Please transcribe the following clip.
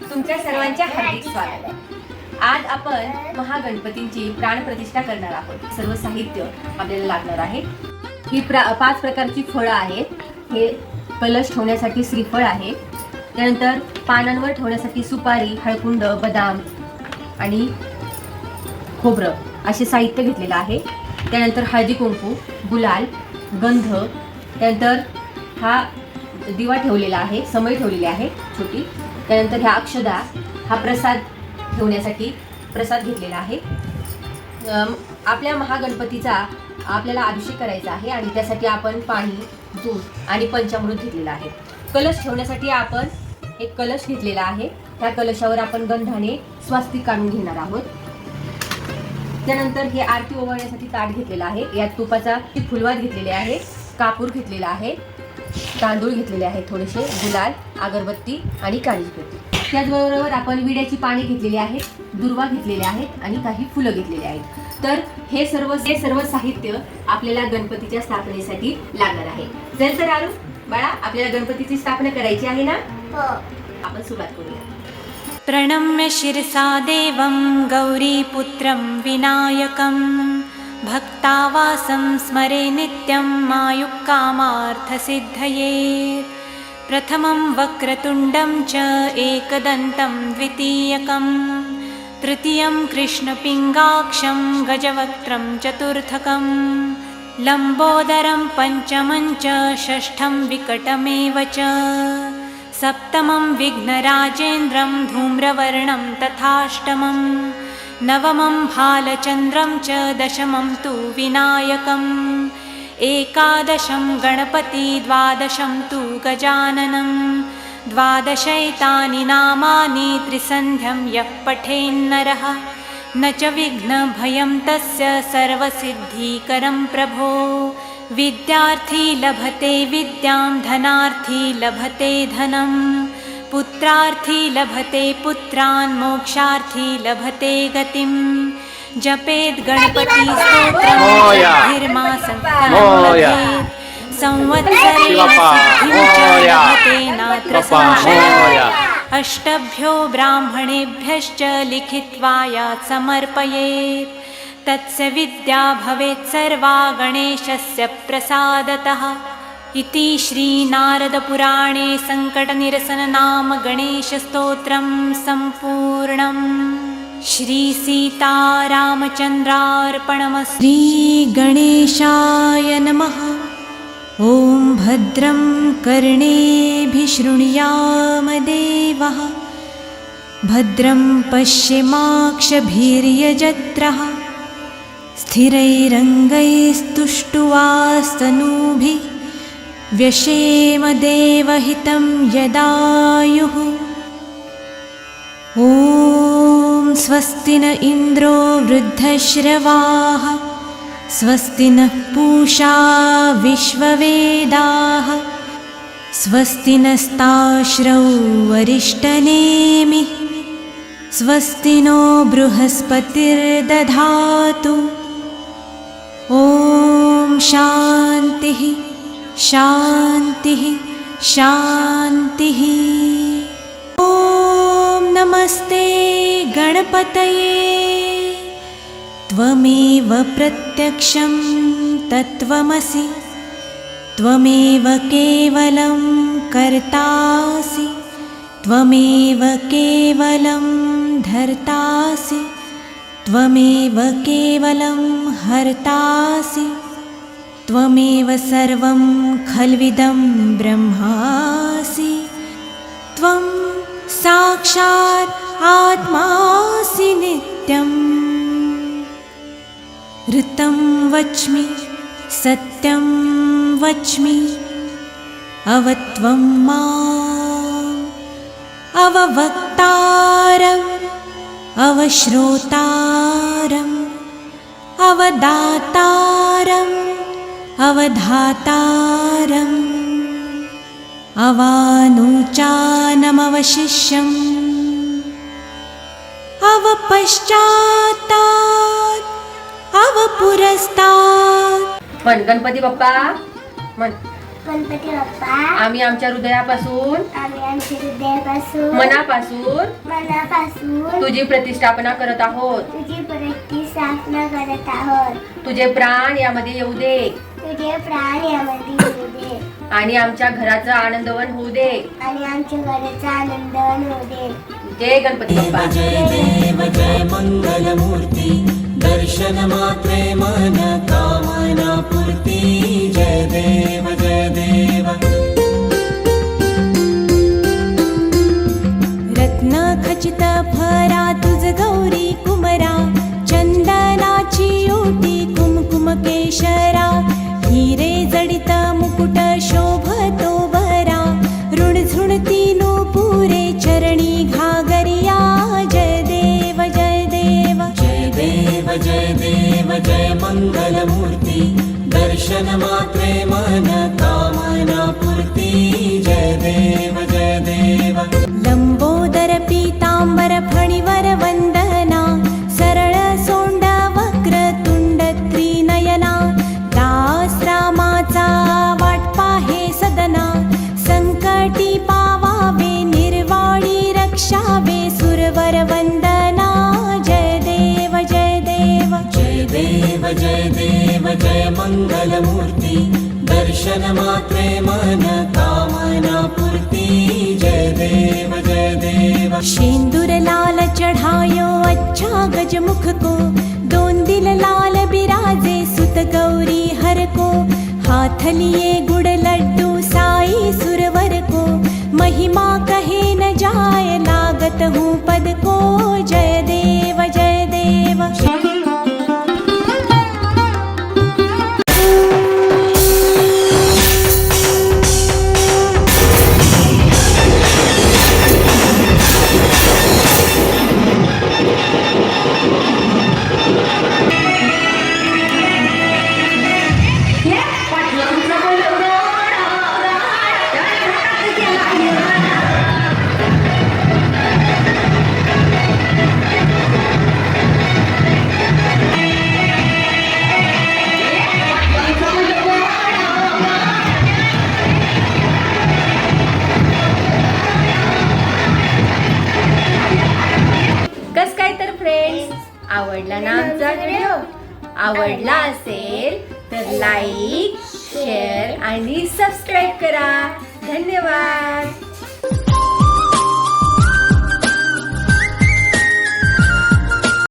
तुमच्या सर्वांचे हार्दिक स्वागत आज आपण महागणपतींची प्राणप्रतिष्ठा करणार आहोत. सर्व साहित्य आपल्याला लागणार आहे. ही प्रा पाच प्रकारची फळं आहेत. हे कलश ठेवण्यासाठी श्रीफळ आहे. त्यानंतर पानांवर ठेवण्यासाठी सुपारी हळकुंड बदाम आणि खोबरं असे साहित्य घेतलेलं आहे. त्यानंतर हळदी कुंकू गुलाल गंध. त्यानंतर हा दिवा ठेवलेला आहे समय ठेवलेली आहे छोटी. त्यानंतर ह्या अक्षदा हा प्रसाद ठेवण्यासाठी प्रसाद घेतलेला आहे. आपल्या महागणपतीचा आपल्याला अभिषेक करायचा आहे आणि त्यासाठी आपण पाणी दूध आणि पंचामृत घेतलेला आहे. कलश ठेवण्यासाठी आपण एक कलश घेतलेला आहे. त्या कलशावर आपण गंधाने स्वास्तिक काढून घेणार आहोत. त्यानंतर हे आरती ओवाळण्यासाठी ताट घेतलेलं आहे. यात तुपाचा फुलवात घेतलेले आहे. कापूर घेतलेला आहे. तांदूळ घेतलेले आहेत थोडेसे गुलाल अगरबत्ती आणि काळी पेटी त्याचबरोबर आपण विड्याची पाने घेतलेली आहेत दुर्वा घेतलेले आहेत आणि काही फुलं घेतलेली आहेत. तर हे सर्व हे सर्व साहित्य आपल्याला गणपतीच्या स्थापनेसाठी लागणार आहे. चल तर आरू बाळा आपल्याला गणपतीची स्थापना करायची आहे ना? आपण सुरुवात करूया. प्रणम्य शिरसा देवं गौरीपुत्रं विनायकं भक्तावासं स्मरे नित्यं मायुक्कामार्थसिद्धये। प्रथमं वक्रतुण्डं च एकदन्तं द्वितीयकं तृतीयं कृष्णपिङ्गाक्षं गजवक्त्रं चतुर्थकं लम्बोदरं पञ्चमं च षष्ठं विकटमेव च। सप्तमं विघ्नराजेन्द्रं धूम्रवर्णं तथाष्टमं नवमं भालचन्द्रं च दशमं तु विनायकम् एकादशं गणपति द्वादशं तु गजाननं द्वादशैतानि नामानि त्रिसन्ध्यं यः पठेन्नरः। न च विघ्नभयं तस्य सर्वसिद्धिकरं प्रभो। विद्यार्थी लभते विद्यां धनार्थी लभते धनं पुत्रार्थी लभते पुत्रान् मोक्षार्थी लभते गतिम् जपेत् गणपती स्तोत्रम् अष्टभ्यो ब्राह्मणेभ्यश्च लिखित्वा या समर्पयेत्। तत्सविद्या भवेत् सर्वा गणेशस्य प्रसादतः। इति श्रीनारदपुराणे सङ्कटनिरसननाम गणेशस्तोत्रं सम्पूर्णम्। श्रीसीतारामचन्द्रार्पणमस्तु श्रीगणेशाय नमः। ॐ भद्रं कर्णेभिशृणुयामदेवः भद्रं पश्यमाक्षभीर्यजत्रः। स्थिरैरङ्गैस्तुष्टुवास्तनूभिः व्यशेमदेवहितं यदायुः। ॐ स्वस्ति न इन्द्रो वृद्धश्रवाः स्वस्ति नः पूषा विश्ववेदाः स्वस्ति नस्ताश्रौ वरिष्ठनेमिः स्वस्ति नो बृहस्पतिर्दधातु। ॐ शान्तिः शान्तिः शान्तिः। ॐ नमस्ते गणपतये। त्वमेव प्रत्यक्षं तत्त्वमसि। त्वमेव केवलं कर्तासि। त्वमेव केवलं धर्तासि। त्वमेव केवलं हर्तासि त्वमेव सर्वं खल्विदं ब्रह्मासि। त्वं साक्षात् आत्मासि नित्यम् ऋतं वच्मि सत्यं वच्मि अवत्वं माम्। अववक्तारम् अवश्रोतारम् अवदातारम् अवधातारम् अवानुचानमवशिष्यम्। अवपश्चात्तात् अवपुरस्तात्। म्हण गणपती बाप्पा म्हण. गणपती बाप्पा. आम्ही आमच्या हृदयापासून आम्ही आमच्या हृदयापासून मनापासून मनापासून तुझी प्रतिष्ठापना करत आहोत. तुझी प्रतिष्ठापना करत आहोत. तुझे प्राण यामध्ये येऊ दे. तुझे प्राण यामध्ये येऊ दे. आणि आमच्या घराचं आनंदवन होऊ दे. आणि आमच्या घराचा आनंद होऊ दे. जय गणपती बाप्पा. जय देव जय मङ्गलमूर्ति दर्शनमात्रे मन कामना पूर्ति. जय देव जय देव. रत्न खचित भरा तुझ गौरी मङ्गलमूर्ति दर्शनमात्रे मन कामना पूर्ति जय देव जय देव। मङ्गलमूर्ति दर्शनमात्रे मन कामना पूर्ति जय देव जय देव। सिंदूर लाल चढ़ायो अच्छा गजमुख को दोन दिल लाल बिराजे सुत गौरी हर को हाथ लिए गुड़ लड्डू साई कस काय तर फ्रेंड्स आवडला ना आमचा व्हिडिओ आवडला असेल तर लाईक शेअर आणि सबस्क्राईब करा. धन्यवाद.